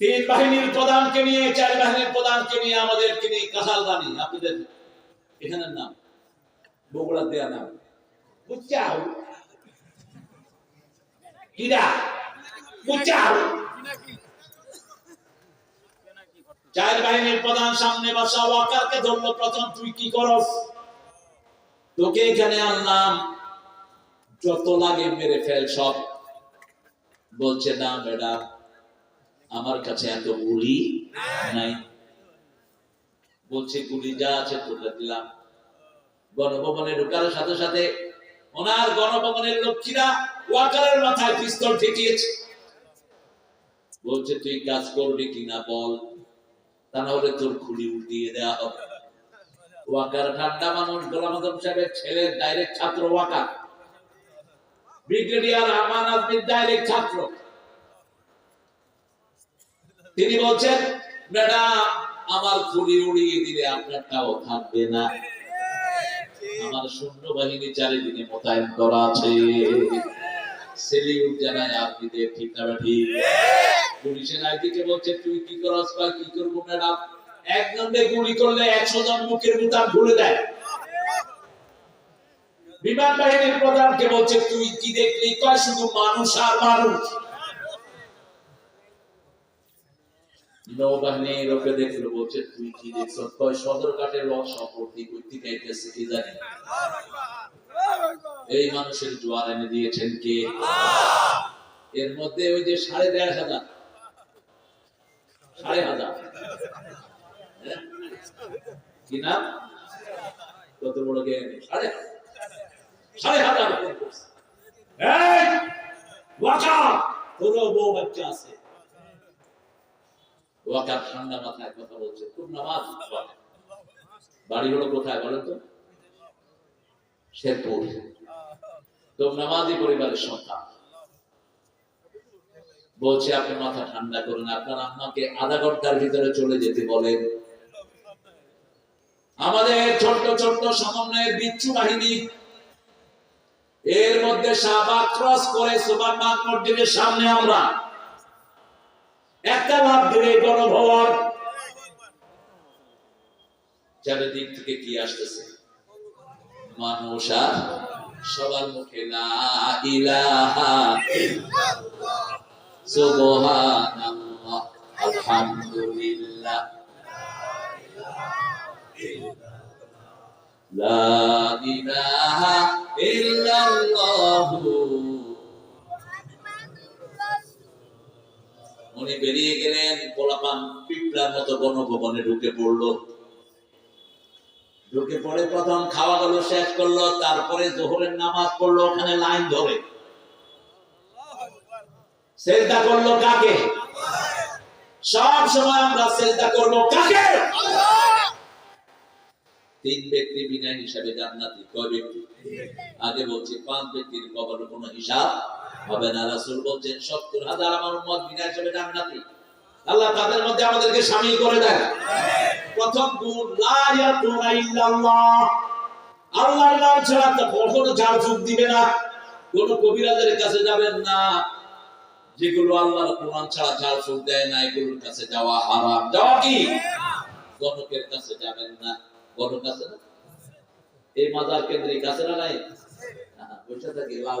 তিন বাহিনীর প্রধানকে নিয়ে, চার বাহিনীর প্রধানকে নিয়ে আমাদেরকে নিয়ে কাসাল রানী আপনাদের এখানের নাম, বগুড়ার দেয়া নাম। বুঝছাও? কিরা? বুঝছাও? চার বাহিনীর প্রধান সামনে বসা, ওয়াকারকে ধরলো প্রথম, তুই কি করস তোকে এখানে আনলাম। যত লাগে মেরে ফেল সব। বলছে, না ম্যাডাম আমার কাছে এত গুলি নাই। বলছে, গুলি যা আছে তুলে দিলাম। গণভবনে ঢোকার সাথে সাথে ওনার গণভবনের লক্ষ্মীরা ওয়াকারের মাথায় পিস্তল ঠেকিয়েছে। বলছে, তুই কাজ করবি কিনা বল? তা না হলে তোর খুলি উঠিয়ে দেওয়া হবে। ওয়াকার ঠান্ডা মানুষ গোলাম আজম সাহেবের ছেলের ডাইরেক্ট ছাত্র ওয়াকার। ব্রিগেডিয়ার আমান আজমির ডাইরেক্ট ছাত্র। তিনি বলছেন, ম্যাডাম, আমার খুলি উড়িয়ে দিলে আপনারটাও থাকবে না। আমার সৈন্য বাহিনী চারিদিকে মোতায়েন করা আছে। গুলি করলে একশো জন মুখের ভুলে দেয়। বিমান বাহিনীর তুই কি শুধু মানুষ আর মানুষ? নৌবাহিনীর ওকে দেখল বলছে, তুই কি সদর কি জানি? এই মানুষের জোয়ার এনে দিয়েছেন কে? এর মধ্যে ওই যে সাড়ে দেড় হাজার। সাড়ে হাজার। হ্যাঁ? কি নাম? কত বড় সাড়ে সাড়ে হাজার। বউ বাচ্চা আছে। ওয়াকার ঠান্ডা মাথায় কথা বলছে। খুব নামাজ কোথায় তো? শেরপুর। নামাজি পরিবারের সন্তান। বলছে, আপনি মাথা ঠান্ডা করুন আপনার আম্মাকে আধা ঘণ্টার ভিতরে চলে যেতে বলেন। আমাদের ছোট্ট ছোট্ট সমন্বয়ের বিচ্ছু বাহিনী এর মধ্যে শাহবাগ ক্রস করে সুবানবাগ মসজিদের সামনে আমরা একটা লাভ দিলে গণভবন চারিদিক থেকে কি আসতেছে? মানুষ আর সবার মুখে সুবহানাল্লাহ, আলহামদুলিল্লাহ। লা ইলাহা বেরিয়ে গেলেন, পোলাপান পিঁপড়ার মতো গণভবনে ঢুকে পড়ল। ঢুকে পড়ে প্রথম খাওয়া গুলো শেষ করল, তারপরে জোহরের নামাজ পড়ল, ওখানে লাইন ধরে। সেজদা করল কাকে? সব সময় আমরা সেজদা করব কাকে? তিন ব্যক্তি বিনা হিসাবে জান্নাতি, কয় ব্যক্তি? আগে বলছি, পাঁচ ব্যক্তির কবর কোনো হিসাব হবে না, রাসূল বলছেন, সত্তর হাজার আমার উম্মত বিনা হিসাবে জান্নাতি। আল্লাহ তাদের মধ্যে আমাদেরকে শামিল করে দেয় প্রথম গুণ, লা ইল্লাল্লাহ। আল্লাহর নাম ছাড়া তো কখনো যোগ দিবে না। কোন কবিরাজের কাছে যাবেন না। যেগুলো আল্লাহর কোরআন ছাড়া দেয় না, এগুলোর কাছে যাওয়া হারাম। যাওয়া কি? গণকের কাছে যাবেন না। গণক আছে না? এই মাজার কেন্দ্রের কাছে না নাই? বসে থাকি লাউ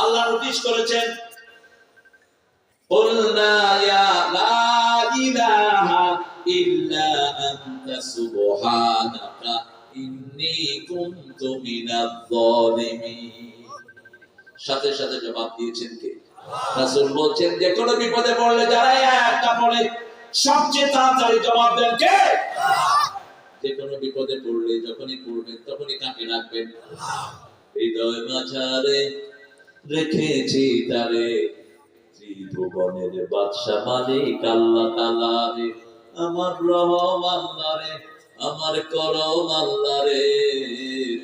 আল্লাহ নোটিশ করেছেন قلنا يا لا إله সুবহানাকা ইন্নী কুনতু মিনাজ জালিমিন সাথে সাথে জবাব দিয়েছেন কে রাসূল বলছেন যে কোনো বিপদে পড়লে যারা এই আয়াতটা পড়ে সবচেয়ে তাড়াতাড়ি জবাব দেন কে যে কোনো বিপদে পড়লে যখনই পড়বেন তখনই কাকে রাখবেন হৃদয় মাঝারে রেখেছি তারে। ত্রিভুবনের বাদশা মালিক আল্লাহ তাআলা রে, আমার রহম আল্লাহ রে, আমার করম আল্লাহ রে।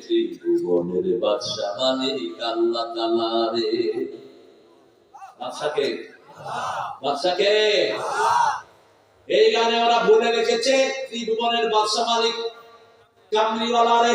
ত্রিভুবনের বাদশা মালিক আল্লাহ তাআলা রে। বাদশাকে বাদশাকে এই গানে ওরা বলে রেখেছে ত্রিভুবনের বাদশা মালিক কামলিওয়ালা রে।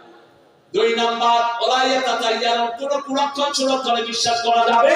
দুই নাম্বার ওলাইয়া তাতাইয়ার কোন কুলক্ষণ সুলক্ষণে বিশ্বাস করা যাবে।